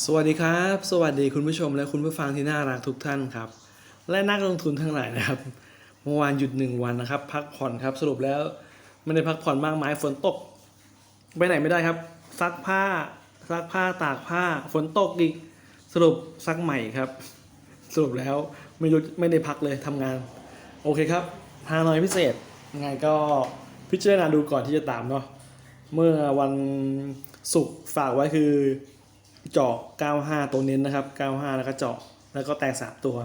สวัสดีครับ สวัสดีคุณผู้ชมและคุณผู้ฟังที่น่ารักทุกท่านครับ และนักลงทุนทั้งหลายนะครับ เมื่อวานหยุดหนึ่งวันนะครับ พักผ่อนครับสรุปแล้วไม่ได้พักผ่อนมากมายฝนตก ไปไหนไม่ได้ครับ ซักผ้าซักผ้าตากผ้าฝนตกอีกสรุปซักใหม่ครับ สรุปแล้วไม่รู้ไม่ได้พักเลยทำงาน โอเคครับฮานอยพิเศษยังไงก็พิจารณาดูก่อนที่จะตามเนาะเมื่อวันศุกร์ฝากไว้คือ เจาะ 95 ตัวเน้นนะครับ 95 แล้วก็เจาะ แล้วก็แตก 3 ตัว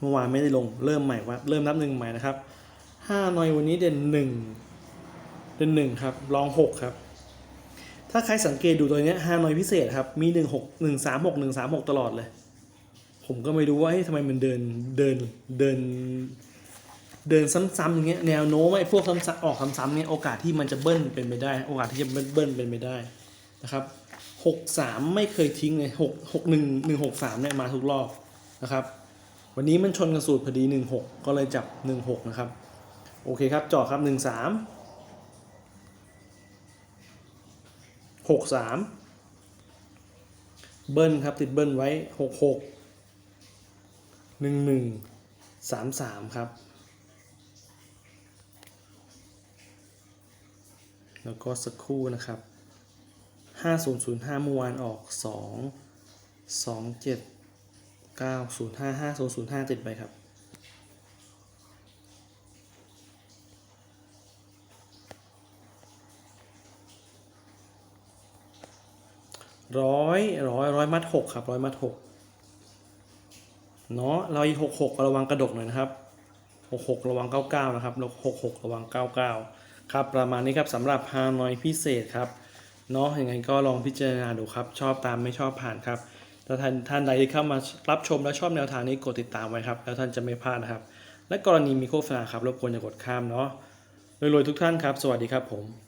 เมื่อวานไม่ได้ลง เริ่มใหม่ว่า เริ่มนับหนึ่งใหม่นะครับ 5 หน่อยวันนี้เด่น 1 เด่น 1 ครับ รอง 6 ครับ ถ้าใครสังเกตดูตัวนี้5หน่อยพิเศษครับ มี 1 6 1 3 6 1 3 6 ตลอดเลย ผมก็ไม่รู้ว่าเฮ้ยทำไมมันเดิน เดิน เดิน เดินซ้ำๆอย่างเงี้ย แนวโน้มไอ้พวกซ้ำๆออกซ้ำๆเนี่ย โอกาสที่มันจะเบิ้ลเป็นไปได้ โอกาสที่จะเบิ้ลเป็นไปได้นะครับ หกสามไม่เคยทิ้งเลยหกหกหนึ่งหนึ่งหกสามเนี่ยมาทุกรอบนะครับ วันนี้มันชนกันสูตรพอดีหนึ่งหกก็เลยจับหนึ่งหกนะครับ โอเคครับจาะครับหนึ่งสามหกสามเบิ้ลครับติดเบิ้ลไว้หกหกหนึ่งหนึ่งสามสามครับ แล้วก็สักครู่นะครับ ห้าศูนย์ศูนย์ห้าเมื่อวานออกสองสองเจ็ดเก้าศูนย์ห้าห้าศูนย์ศูนย์ห้าติดไปครับ ร้อยร้อยร้อยมัดหกครับร้อยมัดหกเนาะเร้อยหกหกระวังกระดกหน่อยนะครับหกหกระวังเก้าเก้านะครับหกหกระวังเก้าเก้าครับประมาณนี้ครับสำหรับฮานอยพิเศษครับ เนาะยังไงก็ลองพิจารณาดูครับ ชอบตามไม่ชอบผ่านครับถ้าท่านท่านใดที่เข้ามารับชมและชอบแนวทางนี้กดติดตามไว้ครับ แล้วท่านจะไม่พลาดนะครับ และกรณีมีโฆษณาครับรบกวนอย่ากดข้ามเนาะรวยๆทุกท่านครับ สวัสดีครับผม